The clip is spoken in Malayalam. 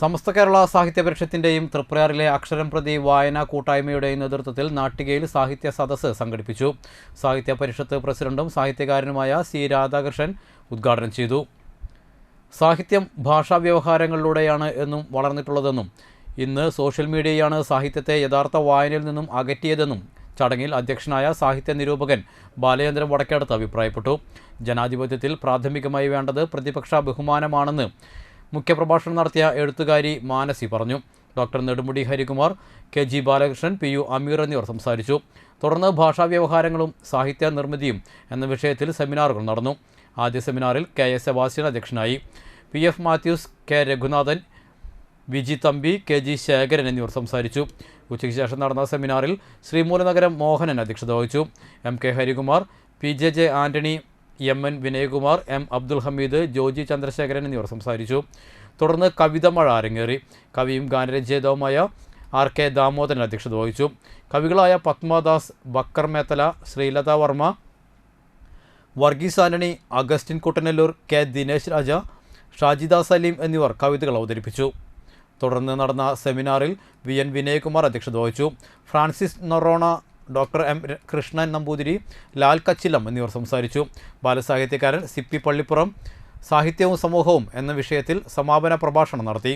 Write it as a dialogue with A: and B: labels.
A: സമസ്ത കേരള സാഹിത്യ പരിഷത്തിന്റെയും തൃപ്രയാറിലെ അക്ഷരം പ്രതി വായനാ കൂട്ടായ്മയുടെയും നേതൃത്വത്തിൽ നാട്ടികയിൽ സാഹിത്യ സദസ്സ് സംഘടിപ്പിച്ചു. സാഹിത്യ പരിഷത്ത് പ്രസിഡന്റും സാഹിത്യകാരനുമായ സി രാധാകൃഷ്ണൻ ഉദ്ഘാടനം ചെയ്തു. സാഹിത്യം ഭാഷാ വ്യവഹാരങ്ങളിലൂടെയാണ് എന്നും വളർന്നിട്ടുള്ളതെന്നും ഇന്ന് സോഷ്യൽ മീഡിയയാണ് സാഹിത്യത്തെ യഥാർത്ഥ വായനയിൽ നിന്നും അകറ്റിയതെന്നും ചടങ്ങിൽ അധ്യക്ഷനായ സാഹിത്യ നിരൂപകൻ ബാലചന്ദ്രൻ വടക്കേടത്ത് അഭിപ്രായപ്പെട്ടു. ജനാധിപത്യത്തിൽ പ്രാഥമികമായി വേണ്ടത് പ്രതിപക്ഷ ബഹുമാനമാണെന്ന് മുഖ്യപ്രഭാഷണം നടത്തിയ എഴുത്തുകാരി മാനസി പറഞ്ഞു. Doctor Nedumudi Harikumar K G Balakrishnan P U Ameer എന്നിവർ സംസാരിച്ചു. തുടർന്ന് ഭാഷാ വ്യവഹാരങ്ങളും സാഹിത്യ നിർമ്മിതിയും എന്ന വിഷയത്തിൽ സെമിനാറുകൾ നടന്നു. ആദ്യ സെമിനാറിൽ കെ എസ് സെബാസ്റ്റ്യൻ അധ്യക്ഷനായി. P F Mathews K Raghunathan Viji Thampi K G Sekharan എന്നിവർ സംസാരിച്ചു. ഉച്ചയ്ക്ക് ശേഷം നടന്ന സെമിനാറിൽ ശ്രീമൂലനഗരം മോഹനൻ അധ്യക്ഷത വഹിച്ചു. M K Harikumar P J J Antony M N Vinayakumar M Abdul Hameed Joji Chandrasekharan എന്നിവർ സംസാരിച്ചു. തുടർന്ന് കവിത മഴ അരങ്ങേറി. കവിയും ഗാനരചയിതാവുമായ ആർ കെ ദാമോദരൻ അധ്യക്ഷത വഹിച്ചു. കവികളായ പത്മദാസ് ബക്കർ മേത്തല ശ്രീലത വർമ്മ വർഗീസ് ആന്റണി അഗസ്റ്റിൻ കുട്ടനല്ലൂർ കെ ദിനേശ് രാജ ഷാജിദ സലീം എന്നിവർ കവിതകൾ അവതരിപ്പിച്ചു. തുടർന്ന് നടന്ന സെമിനാറിൽ വി എൻ വിനയകുമാർ അധ്യക്ഷത വഹിച്ചു. ഫ്രാൻസിസ് നൊറോണ ഡോക്ടർ എം കൃഷ്ണൻ നമ്പൂതിരി ലാൽ കച്ചിലം എന്നിവർ സംസാരിച്ചു. ബാലസാഹിത്യകാരൻ സിപ്പി പള്ളിപ്പുറം സാഹിത്യവും സമൂഹവും എന്ന വിഷയത്തിൽ സമാപന പ്രഭാഷണം നടത്തി.